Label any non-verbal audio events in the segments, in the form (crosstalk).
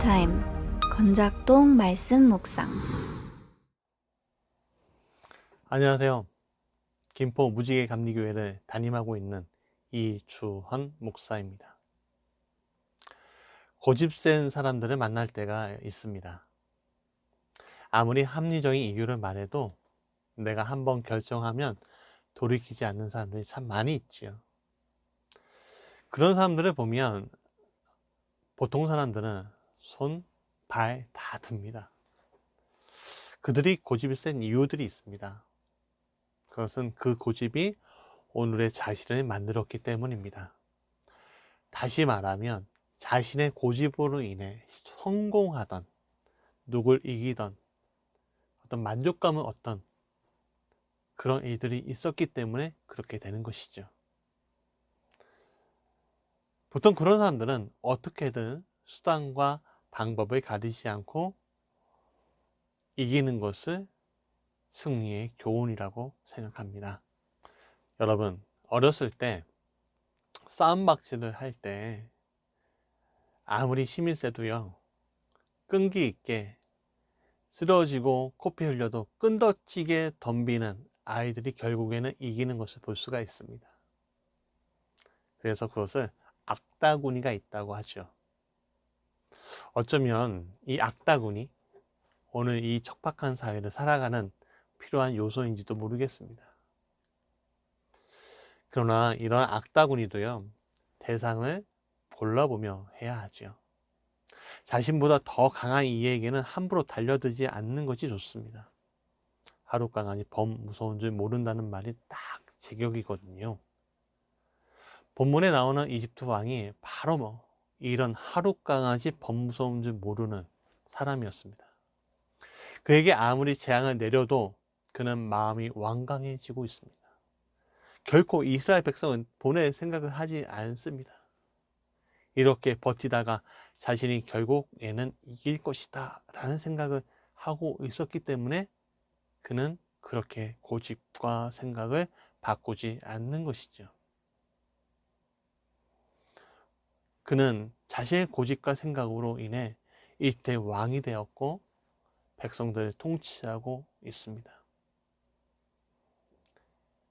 타임 건작동 말씀 묵상 안녕하세요. 김포 무지개 감리교회를 담임하고 있는 이주헌 목사입니다. 고집 센 사람들을 만날 때가 있습니다. 아무리 합리적인 이유를 말해도 내가 한번 결정하면 돌이키지 않는 사람들이 참 많이 있지요. 그런 사람들을 보면 보통 사람들은 손, 발 다 듭니다. 그들이 고집이 센 이유들이 있습니다. 그것은 그 고집이 오늘의 자신을 만들었기 때문입니다. 다시 말하면 자신의 고집으로 인해 성공하던 누굴 이기던 어떤 만족감은 어떤 그런 일들이 있었기 때문에 그렇게 되는 것이죠. 보통 그런 사람들은 어떻게든 수단과 방법을 가리지 않고 이기는 것을 승리의 교훈이라고 생각합니다. 여러분, 어렸을 때 싸움박질을 할 때 아무리 힘이 세도요, 끈기 있게 쓰러지고 코피 흘려도 끈덕지게 덤비는 아이들이 결국에는 이기는 것을 볼 수가 있습니다. 그래서 그것을 악다구니가 있다고 하죠. 어쩌면 이 악다구니, 오늘 이 척박한 사회를 살아가는 필요한 요소인지도 모르겠습니다. 그러나 이런 악다구니도요, 대상을 골라보며 해야 하죠. 자신보다 더 강한 이에게는 함부로 달려들지 않는 것이 좋습니다. 하룻강아지 범 무서운 줄 모른다는 말이 딱 제격이거든요. 본문에 나오는 이집트 왕이 바로 뭐 이런 하룻강아지 범 무서운 줄 모르는 사람이었습니다. 그에게 아무리 재앙을 내려도 그는 마음이 완강해지고 있습니다. 결코 이스라엘 백성은 보낼 생각을 하지 않습니다. 이렇게 버티다가 자신이 결국에는 이길 것이다 라는 생각을 하고 있었기 때문에 그는 그렇게 고집과 생각을 바꾸지 않는 것이죠. 그는 자신의 고집과 생각으로 인해 이집트의 왕이 되었고 백성들을 통치하고 있습니다.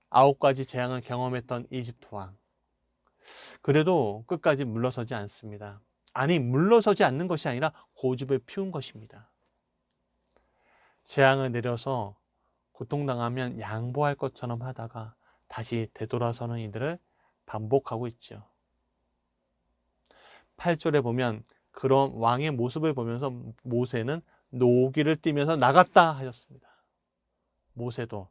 아홉 가지 재앙을 경험했던 이집트 왕. 그래도 끝까지 물러서지 않습니다. 아니, 물러서지 않는 것이 아니라 고집을 피운 것입니다. 재앙을 내려서 고통당하면 양보할 것처럼 하다가 다시 되돌아서는 이들을 반복하고 있죠. 8절에 보면 그런 왕의 모습을 보면서 모세는 노기를 띠면서 나갔다 하셨습니다. 모세도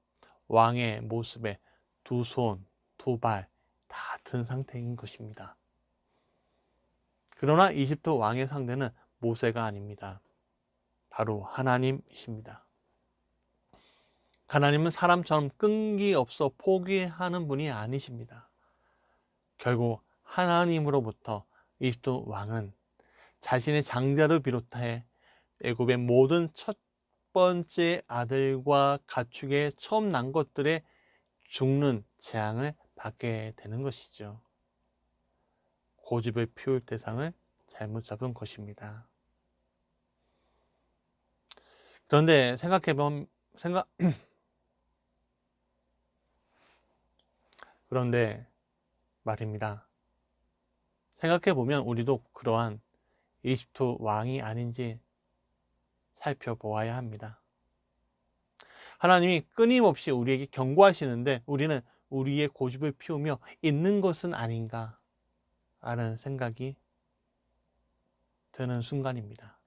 왕의 모습에 두 손, 두 발 다 든 상태인 것입니다. 그러나 이집트 왕의 상대는 모세가 아닙니다. 바로 하나님이십니다. 하나님은 사람처럼 끈기 없어 포기하는 분이 아니십니다. 결국 하나님으로부터 이집트 왕은 자신의 장자를 비롯해 애굽의 모든 첫 번째 아들과 가축의 처음 난 것들의 죽는 재앙을 받게 되는 것이죠. 고집을 피울 대상을 잘못 잡은 것입니다. 그런데 생각해보면 생각 (clears throat) 그런데 말입니다. 생각해 보면 우리도 그러한 이집트 왕이 아닌지 살펴보아야 합니다. 하나님이 끊임없이 우리에게 경고하시는데 우리는 우리의 고집을 피우며 있는 것은 아닌가 라는 생각이 드는 순간입니다.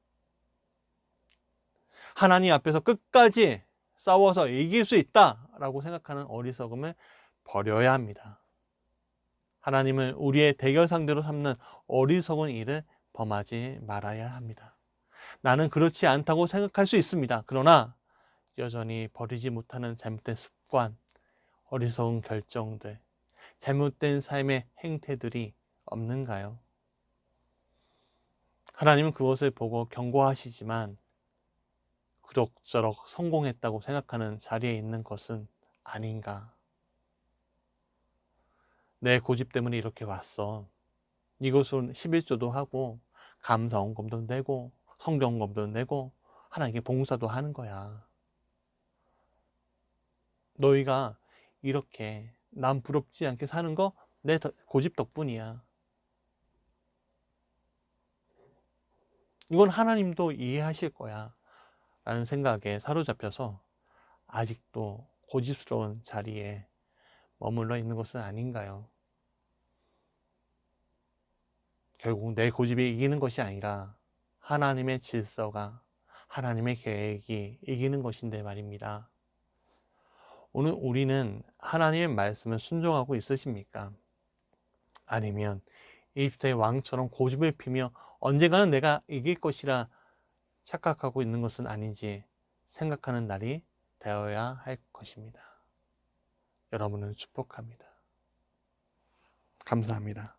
하나님 앞에서 끝까지 싸워서 이길 수 있다라고 생각하는 어리석음을 버려야 합니다. 하나님은 우리의 대결 상대로 삼는 어리석은 일을 범하지 말아야 합니다. 나는 그렇지 않다고 생각할 수 있습니다. 그러나 여전히 버리지 못하는 잘못된 습관, 어리석은 결정들, 잘못된 삶의 행태들이 없는가요? 하나님은 그것을 보고 경고하시지만 그럭저럭 성공했다고 생각하는 자리에 있는 것은 아닌가? 내 고집 때문에 이렇게 왔어. 이것은 11조도 하고 감사원금도 내고 성경금도 내고 하나님께 봉사도 하는 거야. 너희가 이렇게 남 부럽지 않게 사는 거 내 고집 덕분이야. 이건 하나님도 이해하실 거야. 라는 생각에 사로잡혀서 아직도 고집스러운 자리에 머물러 있는 것은 아닌가요? 결국 내 고집이 이기는 것이 아니라 하나님의 질서가 하나님의 계획이 이기는 것인데 말입니다. 오늘 우리는 하나님의 말씀을 순종하고 있으십니까? 아니면 이집트의 왕처럼 고집을 피며 언젠가는 내가 이길 것이라 착각하고 있는 것은 아닌지 생각하는 날이 되어야 할 것입니다. 여러분을 축복합니다. 감사합니다.